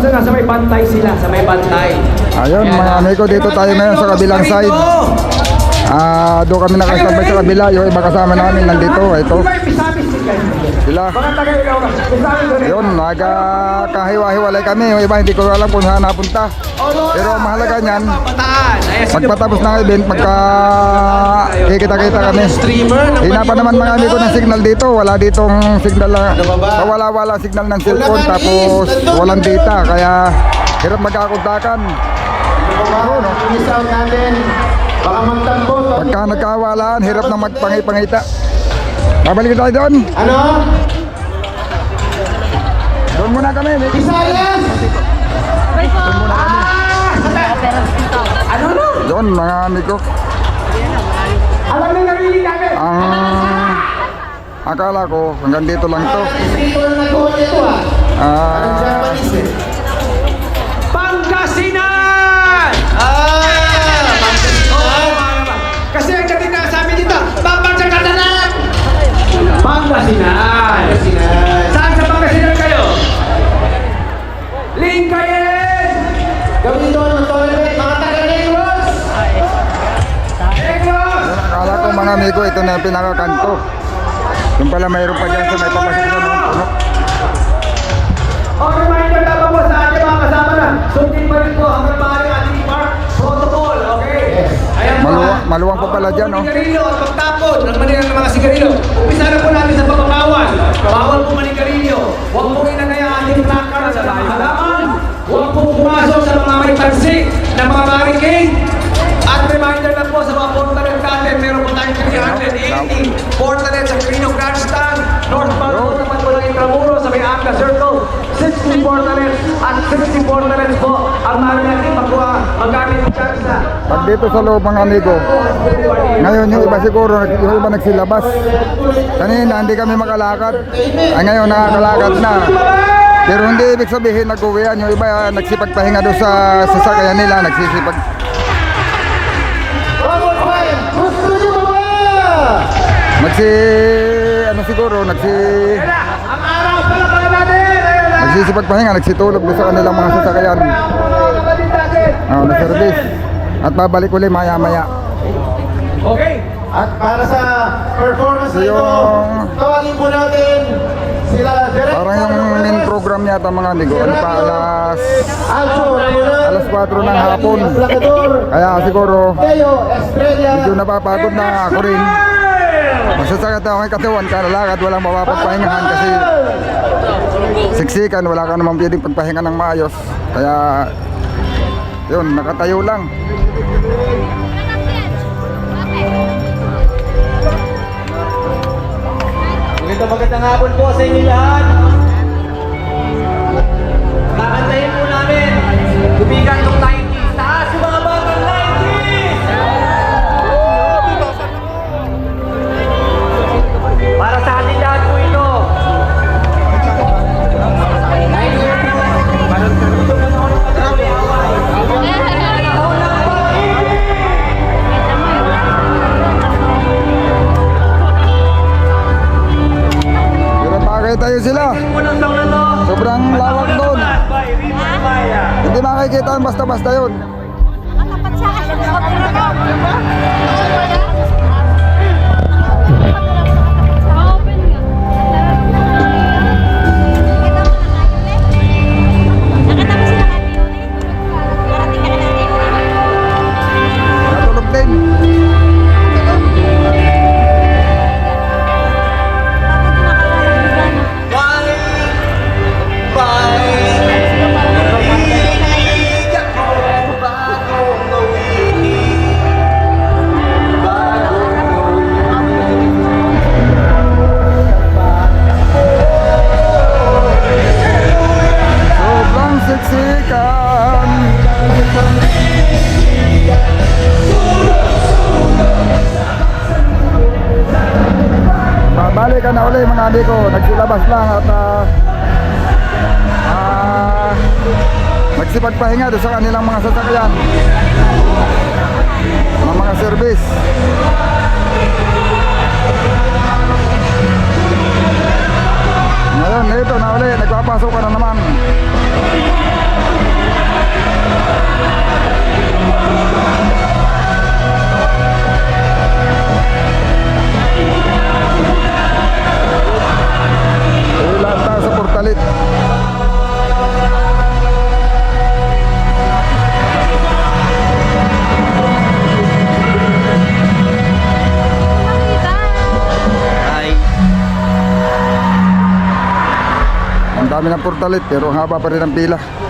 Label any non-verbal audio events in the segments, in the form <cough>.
sa nasa may bantay sila, sa may bantay. Ayun, mga amigo, dito tayo ngayon sa kabilang side. Ah, doon kami nakasabay sa kabila. Yung iba kasama namin nandito. Ito, sila. Ayun, nagkakahiwa-hiwalay kami. Yung iba hindi ko alam kung saan napunta. Pero mahalaga niyan, pagpatapos ng event, magka kikita-kita kami. Hina pa naman mga amigo ng signal dito. Wala ditong signal na wala-wala signal ng cellphone tapos walang data. Kaya hirap magkakontakan. Ayun, no? Natin. Pagka nagkawalaan, hirap na magpangipangita. Babalik tayo doon. Ano? Doon muna kami. Visayas! Ano no? Doon mga amigo. Alam na narinig namin. Ang akala ko hanggang dito lang to. Na ah. Ah, ito na yung pinakakanto. Yung pala mayroon pa dyan sa may papasok sa mga puno. O reminder na po sa ating mga kasama na, sundin pa rin po hanggang maaari ating park protocol, okay? Ayan po, Maluwang, ha? maluwang pa pala dyan, oh. Manigarilyo at magtapon ng manila ng mga sigarilyo. Umpisa na po natin sa pagpapawal. Bawal po manigarilyo. Huwag po inanay ang ating placard sa mga halaman. Huwag po pumasok sa mga may tansik na mga barricade. Reminder lang po sa mga portalet natin, meron po tayong 380 portalet sa Quirino Grandstand, northbound po naman po ng Intramuro sa may Aga Circle, 60 portalet at 60 portalet po ang maaari natin magkuha magamit dyan sa Pag dito sa loob mga amigo, ngayon yung iba siguro, yung iba nagsilabas. Kanina hindi kami makalakad. Ay ngayon nakakalakad na. Pero hindi ibig sabihin nag-uwian. Yung iba ah, nagsipagpahinga doon sa sasakyan nila, nagsisipag. Nagsi... Ano siguro, nagsi... Ang araw pala pala natin! Ayun na! Nagsisipagpahinga, nagsitulog doon sa kanilang mga sasakyan. Oh, na service. At babalik uli maya-maya. Okay. At para sa performance So, yung- tawagin po natin sila Direk Parang yung main program yata mga amigo. Ano pa, alas... Alas 4 ng hapon. Kaya siguro, medyo napapagod na ako rin. Masasakit ako ng katawan, kalalakad, walang mapapagpahingahan kasi siksikan, wala ka naman pwedeng pagpahinga ng maayos. Kaya, yun, nakatayo lang. Magandang magandang hapon po sa inyo lahat. Kakantayin po namin. Tubigan ng 90s. Basta-basta yun. ka na uli mga amigo. Nagsilabas lang at uh, uh, magsipagpahinga doon sa kanilang mga sasakyan. Mga mga service. Ngayon ito na uli nagpapasok ka na naman. Portalit pero haba pa rin ang pila.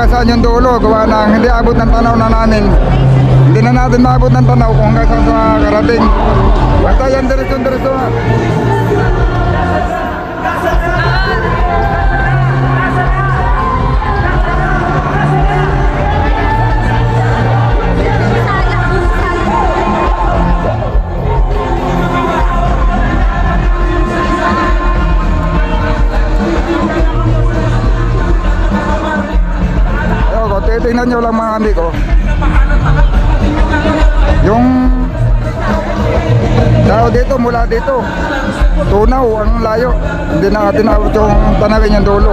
Hanggang saan yung dulo gawa ng hindi abot ng tanaw na namin. Hindi na natin maabot ng tanaw kung hanggang saan sa karating. Basta yan diretso diretso kung titingnan nyo lang mga amigo yung tao dito mula dito tunaw ang layo. Hindi na natin abot yung tanawin yung dulo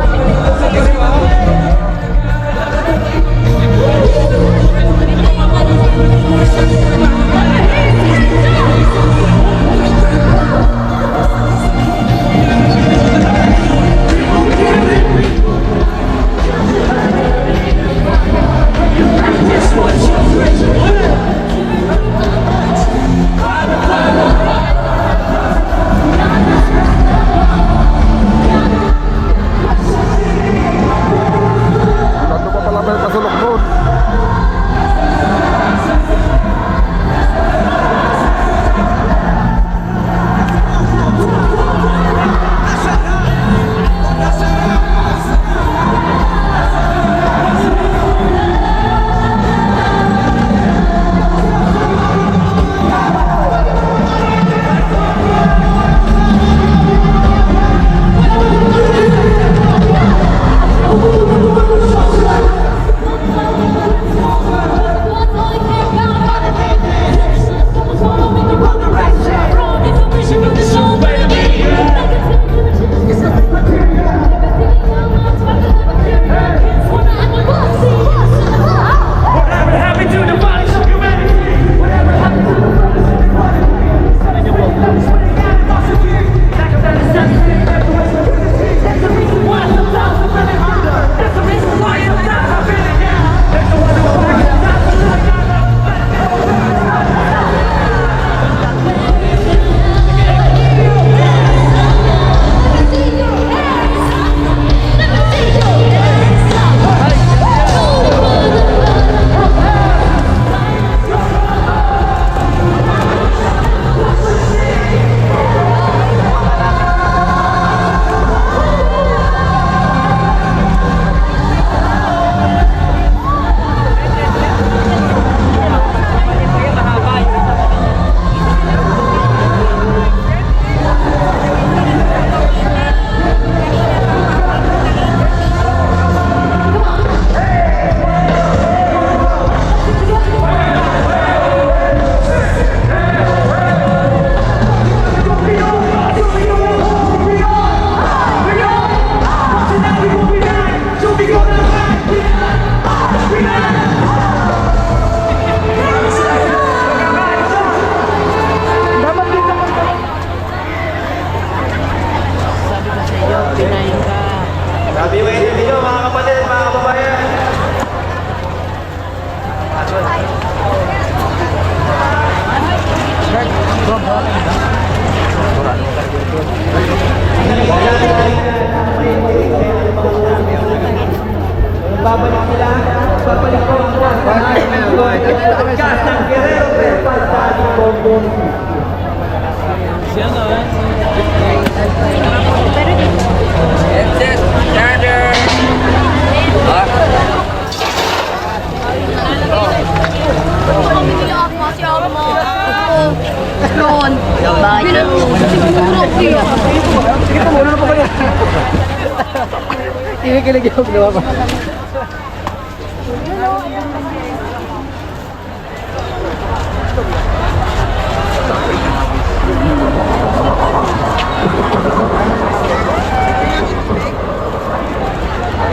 Bakit?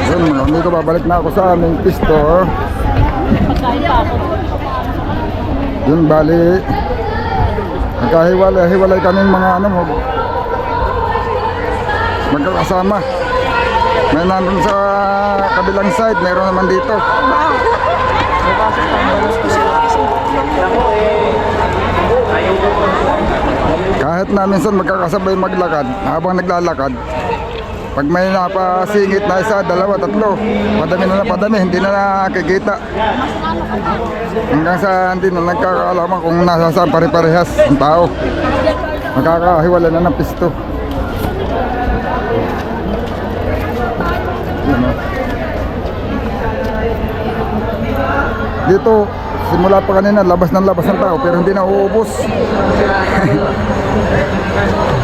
Yun mga amigo, babalik na ako sa aming pisto. Yun, bali, nagkahiwalay-hiwalay kaming mga ano mo, magkakasama. May nandun sa kabilang side, meron naman dito. Kahit na minsan magkakasabay maglakad, habang naglalakad, pag may napasingit na isa, dalawa, tatlo, padami na padami, hindi na nakikita. Hanggang sa hindi na nagkakaalaman kung nasa pare-parehas ang tao. Magkakahiwala na ng pisto. Dito, simula pa kanina, labas ng labas ng tao, pero hindi na uubos. <laughs>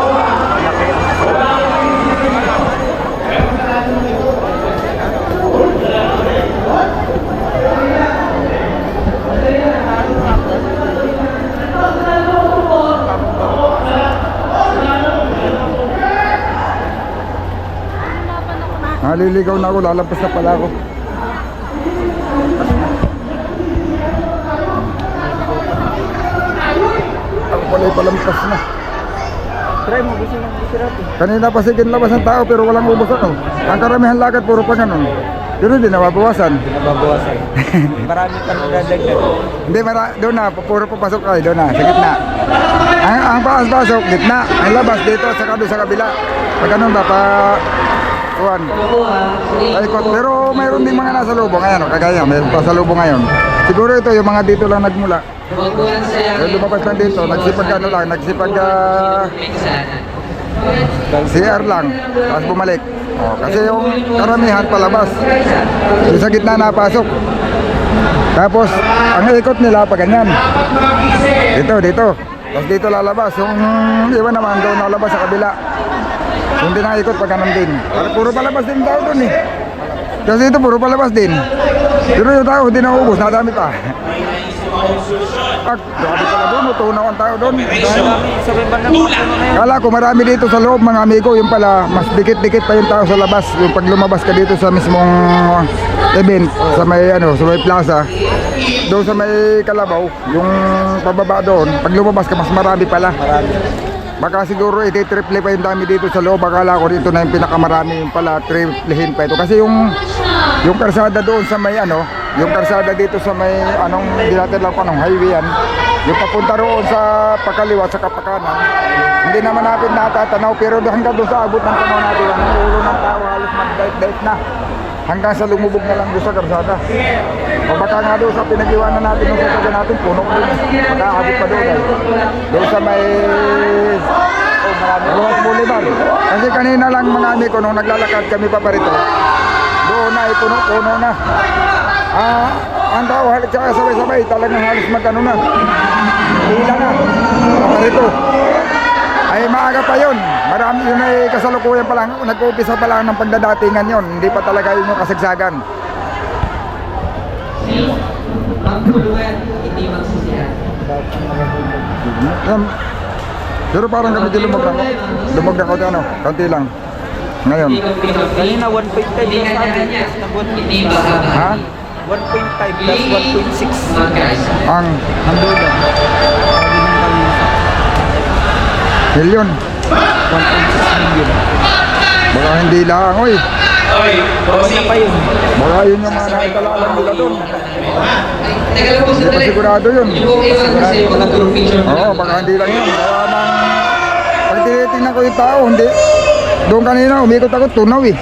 Naliligaw na ako, lalabas na pala ako. Ako pala palampas na. Try mo, gusto ng bisirati. Kanina pa sige labas ng tao pero walang ubos ano. Ang karamihan lakad puro pa ganun. Pero hindi nababawasan. Nababawasan. <laughs> Marami pa nadadagdag. Hindi, mara, doon na, puro papasok kayo, doon na, sa gitna. Ang, ang pasok, gitna. Ang labas dito saka doon sa kabila. Pag ganun ba, pa... Kuhan. Paikot. Pero mayroon din mga nasa lubong ngayon, oh, kagaya, mayroon pa sa lubong ngayon. Siguro ito, yung mga dito lang nagmula. Yung lumabas lang dito, nagsipag ano lang, nagsipag ah, CR lang, tapos bumalik. Oh, kasi yung karamihan palabas. Yung sa gitna napasok. Tapos, ang ikot nila pa ganyan. Dito, dito. Tapos dito lalabas. Yung iba naman doon lalabas sa kabila. Yung din ang ikot pa ganun din. Puro palabas din tao doon eh. Kasi dito puro palabas din. Pero yung tao hindi naubos, nadami pa. Pag, grabe pala doon, tunaw ang tao doon. Kala ko marami dito sa loob mga amigo, yung pala mas dikit-dikit pa yung tao sa labas. Yung pag lumabas ka dito sa mismong event, sa may ano, sa may plaza, doon sa may Kalabaw, yung pababa doon, pag lumabas ka mas marami pala. Baka siguro iti-triple pa yung dami dito sa loob. Akala ko dito na yung pinakamarami yung pala, triplehin pa ito. Kasi yung yung karsada doon sa may ano, yung karsada dito sa may anong natin lang anong highway yan. Yung papunta roon sa pakaliwa sa kapakanan. Hindi naman natin natatanaw pero hanggang doon sa abot ng tanaw natin ang ulo ng tao halos mag-dive na. Hanggang sa lumubog na lang doon sa karsada. O baka nga doon sa pinag-iwanan natin nung sasagyan natin, puno ko din. Makaabot pa doon. eh. Doon sa may Oh. Luwas Boulevard. Kasi kanina lang mga ami nung naglalakad kami pa parito. Doon na, puno-puno na. Ah, ang tao halos tsaka sabay-sabay, talagang halos magano na. Hila na. Parito. Ay maaga pa yun. Marami yun ay kasalukuyan pa lang. Nag-umpisa pa lang ng pagdadatingan yun. Hindi pa talaga yun yung kasagsagan. Yan. Pero parang kami din lumag ako. Lumag ako ano, kaunti lang. Ngayon. Kanina 1.5 plus sa. Nabot. Ha? 1.5 plus 1.6. Ang Ang dulo. Milyon. 1.6 million. Baka hindi lang, oy. Kanina pa yun. Baka yun yung mga nakikalalan nila doon. Teka lang po, Hindi pa sandali. sigurado yun. Oo, baka hindi lang yun. Kaya nang... Pag tinitingnan ko yung tao, hindi. Doon kanina, umikot ako, tunaw eh.